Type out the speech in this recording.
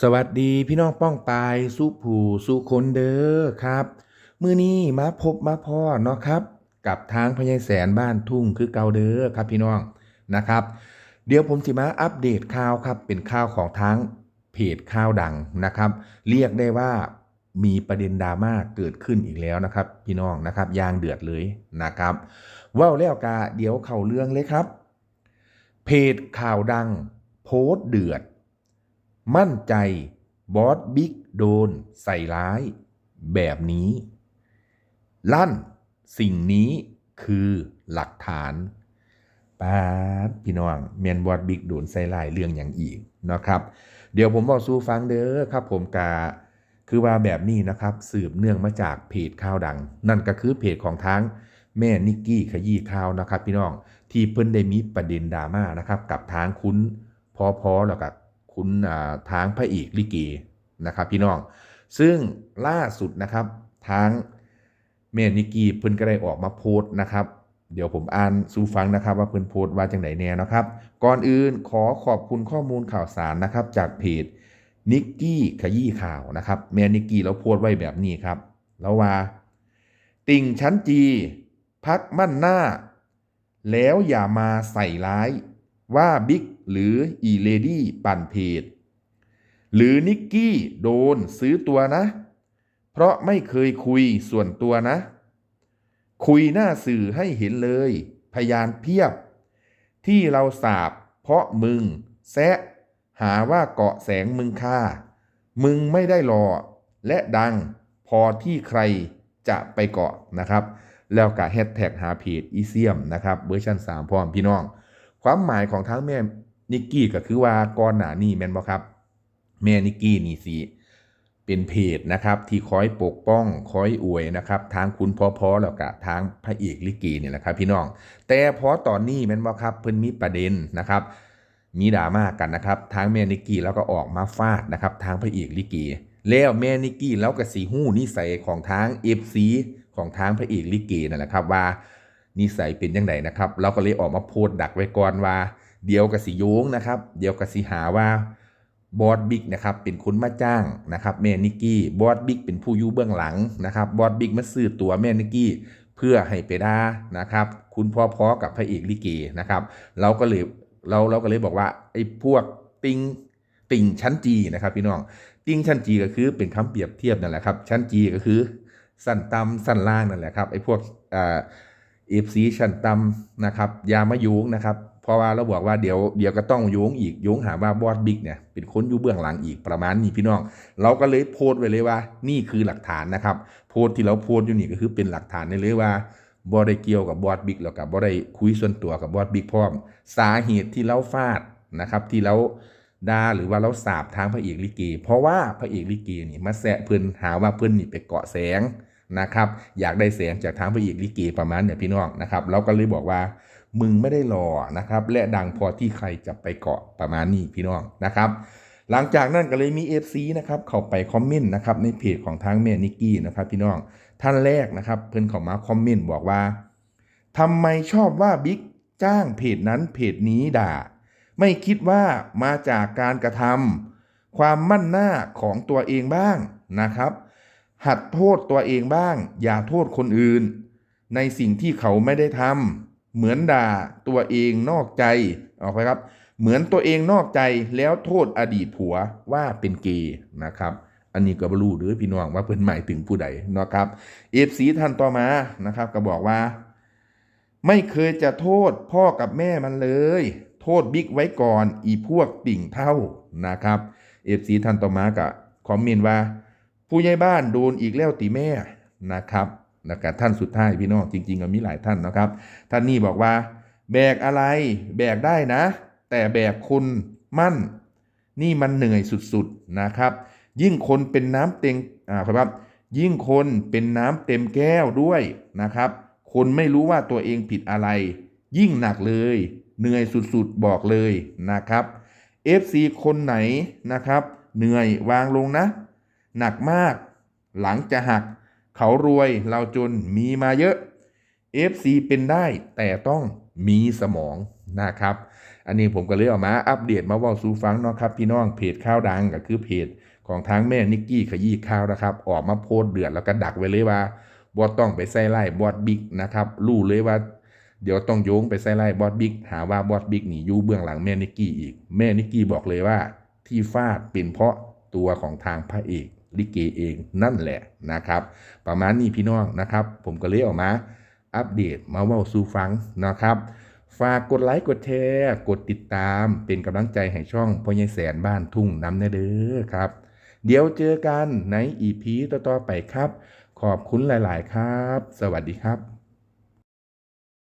สวัสดีพี่น้องป้องปายสุผูสุคนเด้อครับมื้อนี้มาพบมาพ่อเนาะครับ กับทางพญายแสนบ้านทุ่งคือเกาเด้อครับพี่น้องนะครับ เดี๋ยวผมสิมาอัปเดตข่าวครับเป็นข่าวของทางเพจข่าวดังนะครับ เรียกได้ว่ามีประเด็นดราม่าเกิดขึ้นอีกแล้วนะครับ พี่น้องนะครับยางเดือดเลยนะครับว้าแล้วกาเดี๋ยวเข้าเรื่องเลยครับ เพจข่าวดัง โพสต์เดือด มั่นใจบอสบิ๊กโดนใส่ร้าย แบบนี้ ลั่นสิ่งนี้คือหลักฐานปาดพี่น้องเมียนบอสบิ๊กโดนใส่ร้ายเรื่องอย่างอีกนะครับ เดี๋ยวผมบอกสู้ฟังเด้อครับผมกาคือว่าแบบนี้นะครับสืบเนื่องมาจากเพจข่าวดัง นั่นก็คือเพจของทางแม่นิกกี้ขยี้ข่าวนะครับ พี่น้องที่เพิ่นได้มีประเด็นดราม่านะครับ กับทางคุณพอพอแล้วกับ คุณทางพระเอกลิเกนะครับพี่น้อง ซึ่งล่าสุดนะครับทางแม่นิกกี้เพิ่นก็ได้ออกมาโพสต์นะครับ เดี๋ยวผมอ่านสู่ฟังนะครับ ว่าเพิ่นโพสต์ว่าจังไหนแน่นะครับ ก่อนอื่นขอขอบคุณข้อมูลข่าวสารนะครับ จากเพจนิกกี้ขยี้ข่าวนะครับแมนิกกี้เราโพสต์ไว้แบบนี้ครับ แล้วว่า ติ่งชั้นจี พักมั่นหน้า แล้วอย่ามาใส่ร้ายว่าบิ๊ก หรืออีเลดี้ปั่นเพจหรือนิกกี้โดนซื้อตัวนะ เพราะไม่เคยคุยส่วนตัวนะ คุยหน้าสื่อให้เห็นเลย พยานเพียบ ที่เราสาบเพราะมึง แซะ หาว่าเกาะแสงมึงค่า มึงไม่ได้รอ และดังพอที่ใครจะไปเกาะนะครับ แล้วก็แฮชแท็กหาเพจอีเซียมนะครับเวอร์ชัน3พร้อมพี่น้อง ความหมายของทั้งแม่ นิกกี้ก็คือว่าก่อนหน้านี้แม่นบ่ครับ แม่นิกกี้นี่สิเป็นเพจนะครับที่คอยปกป้องคอยอวยนะครับทางคุณพ่อพอแล้วก็ทางพระเอกลิเกเนี่ยแหละครับพี่น้อง แต่พอตอนนี้แม่นบ่ครับเพิ่นมีประเด็นนะครับมีดราม่ากันนะครับทางแม่นิกกี้แล้วก็ออกมาฟาดนะครับทางพระเอกลิเกแล้วแม่นิกกี้แล้วก็สีหู้นิสัยของทาง FC ของทางพระเอกลิเกนั่นแหละครับว่านิสัยเป็นยังไงนะครับ เราก็เลยออกมาโพสต์ดักไว้ก่อนว่า เดียวกับสิโยงนะครับ เดียวกับสิหาว่าบอสบิ๊กนะครับเป็นคนมาจ้างนะครับแม่นิกกี้บอสบิ๊กเป็นผู้อยู่เบื้องหลังนะครับบอสบิ๊กมาซื้อตัวแม่นิกกี้เพื่อให้ไปด่านะครับ คุณพ่อพอกับพระเอกลิเกนะครับเราก็เลยเราเราก็เลยบอกว่าไอ้พวกติงติงชั้นจีนะครับพี่น้องติงชั้นจีก็คือเป็นคำเปรียบเทียบนั่นแหละครับชั้นจีก็คือสั้นต่ำสั้นล่างนั่นแหละครับไอ้พวกอ่าเอฟซีชั้นต่ำนะครับยามาโยงนะครับ เพราะว่าเราบอกว่าเดี๋ยวเดี๋ยวก็ต้องโยงอีกโยงหาว่าบอสบิ๊กเนี่ยเป็นคนอยู่เบื้องหลังอีกประมาณนี้พี่น้อง เราก็เลยโพสไว้เลยว่า นี่คือหลักฐานนะครับ โพสที่เราโพสอยู่นี่ก็คือเป็นหลักฐานได้เลยว่าบอได้เกี่ยวกับบอสบิ๊กแล้วกับบอได้คุยส่วนตัวกับบอสบิ๊กพร้อม สาเหตุที่เราฟาดนะครับที่เราด่าหรือว่าเราสาบทางพระเอกลิเก เพราะว่าพระเอกลิเกนี่มาแซะเพิ่อนหาว่าเพิ่อนนี่ไปเกาะแสงนะครับ อยากได้แสงจากทางพระเอกลิเกประมาณเนี่ยพี่น้องนะครับ เราก็เลยบอกว่า มึงไม่ได้รอนะครับ และดังพอที่ใครจะไปเกาะประมาณนี้พี่น้องนะครับ หลังจากนั้นก็เลยมี FC นะครับเข้าไปคอมเมนต์นะครับในเพจของทางแม่นิกกี้นะครับพี่น้องท่านแรกนะครับ เพิ่นเข้ามาคอมเมนต์บอกว่าทำไมชอบว่าบิ๊กจ้างเพจนั้นเพจนี้ด่า ไม่คิดว่ามาจากการกระทำความมั่นหน้าของตัวเองบ้างนะครับ หัดโทษตัวเองบ้าง อย่าโทษคนอื่น ในสิ่งที่เขาไม่ได้ทำ เหมือนด่าตัวเองนอกใจออกไปครับ เหมือนตัวเองนอกใจแล้วโทษอดีตผัวว่าเป็นเกย์นะครับ อันนี้ก็บรู้หรือพี่น้องว่าเพิ่นหมายถึงผู้ใดนะครับเอฟซีท่านต่อมานะครับ ก็บอกว่า ไม่เคยจะโทษพ่อกับแม่มันเลย โทษบิ๊กไว้ก่อนอีพวกติ่งเท่านะครับเอฟซีท่านต่อมาก็คอมเมนต์ว่า ผู้ใหญ่บ้านโดนอีกแล้วตีแม่นะครับ แล้วก็ท่านสุดท้ายพี่น้องจริง ๆ ก็มีหลายท่านนะครับ ท่านนี่บอกว่า แบกอะไรแบกได้นะ แต่แบกคุณมั่น นี่มันเหนื่อยสุดๆนะครับ ยิ่งคนเป็นน้ำเต็งอ่าครับ ยิ่งคนเป็นน้ำเต็มแก้วด้วยนะครับ คนไม่รู้ว่าตัวเองผิดอะไร ยิ่งหนักเลย เหนื่อยสุดๆบอกเลยนะครับ FC คนไหนนะครับ เหนื่อยวางลงนะ หนักมาก หลังจะหัก เขารวยเราจนมีมาเยอะ FC เป็นได้แต่ต้องมีสมองนะครับ อันนี้ผมก็เลยเอามาอัปเดตมาว่าสู่ฟังเนาะครับ พี่น้องเพจข่าวดังก็คือเพจของทางแม่นิกกี้ขยี้ข่าวนะครับ ออกมาโพสเดือดแล้วก็ดักไว้เลยว่าบอดต้องไปใส่ไล่บอสบิ๊กนะครับรู้เลยว่า เดี๋ยวต้องโยงไปใส่ไล่บอสบิ๊กหาว่าบอสบิ๊กหนีอยู่เบื้องหลังแม่นิกกี้อีก แม่นิกกี้บอกเลยว่า ที่ฟาดเป็นเพราะตัวของทางพระเอก ลิเกเองนั่นแหละนะครับ ประมาณนี้พี่น้องนะครับ ผมก็เลยออกมา อัปเดตมาเว่าสู่ฟังนะครับ ฝากกดไลค์กดแชร์กดติดตามเป็นกำลังใจให้ช่องพ่อใหญ่แสนบ้านทุ่งน้ำแนเด้อครับ เดี๋ยวเจอกันในอีพีต่อๆไปครับ ขอบคุณหลาย ๆ ครับ สวัสดีครับ